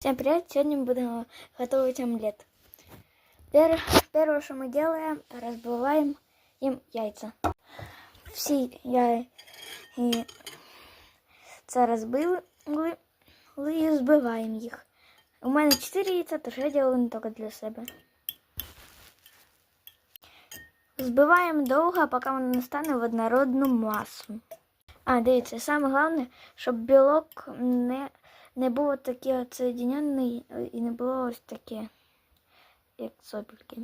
Всем привет! Сегодня мы будем готовить омлет. Пер- Первое, что мы делаем, разбиваем им яйца. Всі я і це розбили і збиваємо їх. У мене 4 яйця, тож я ділаю не для себе. Збиваємо довго, поки воно не стане в однородну масу. А, дивіться, саме головне, щоб білок не, не було таке от соєдинений і не було ось таке, як сопельки.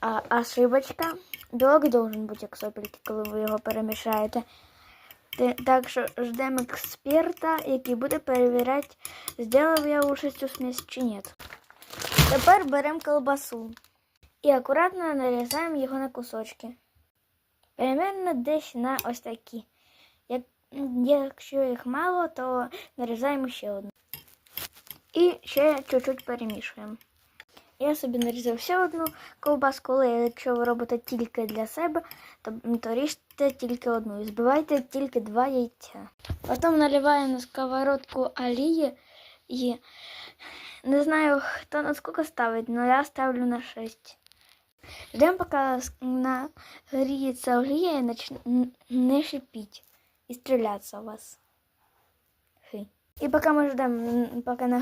А ошибочка. Білок должен бути як сопельки, коли ви його перемішаєте. Те- Так що ждемо експерта, який буде перевіряти, зробив я уже цю смесь чи ні. Тепер беремо колбасу І акуратно нарізаємо його на кусочки. Примерно десь на ось такі. Як, якщо їх мало, то нарізаємо ще одну. І ще чуть-чуть перемішуємо. Я собі нарізав ще одну ковбаску, але якщо ви робите тільки для себе, то, то ріжте тільки одну і збивайте тільки два яйця. Потім наливаємо на сковородку олії і не знаю, хто на сколько ставить, но я ставлю на 6. Ждем, пока нагреется олія и начне шипіть і стрілятися у вас. Хи. І поки ми ждемо, поки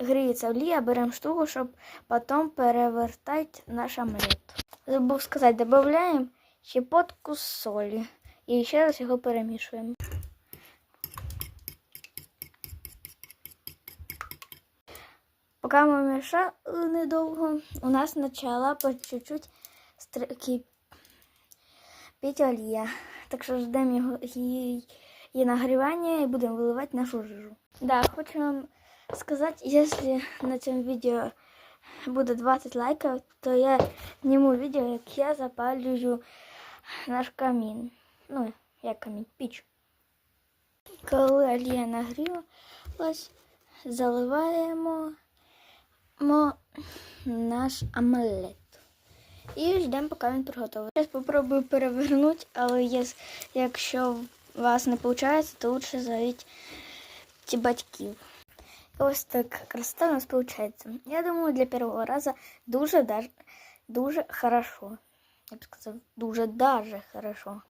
нагріється олія, беремо штуку, щоб потім перевертати наш омлет. Забув сказати, додаємо щепотку солі. І ще раз його перемішуємо. Поки ми мішали недовго, у нас почала по чуть-чуть кипіти олія. Так що ждемо її, нагрівання і будемо виливати нашу жижу. Да, хочу вам сказати, якщо на цьому відео буде 20 лайків, то я зніму відео, як я запалюю наш камін. Ну, як камін, піч. Коли олія нагрілась, заливаємо мо наш омлет. І ждемо, поки він приготовий. Зараз спробую перевернути, але якщо у вас не виходить, то лучше зовіть ті батьків. Ось так красота у нас виходить. Я думаю, для першого разу дуже даже, дуже хорошо. Я б сказав, дуже даже хорошо.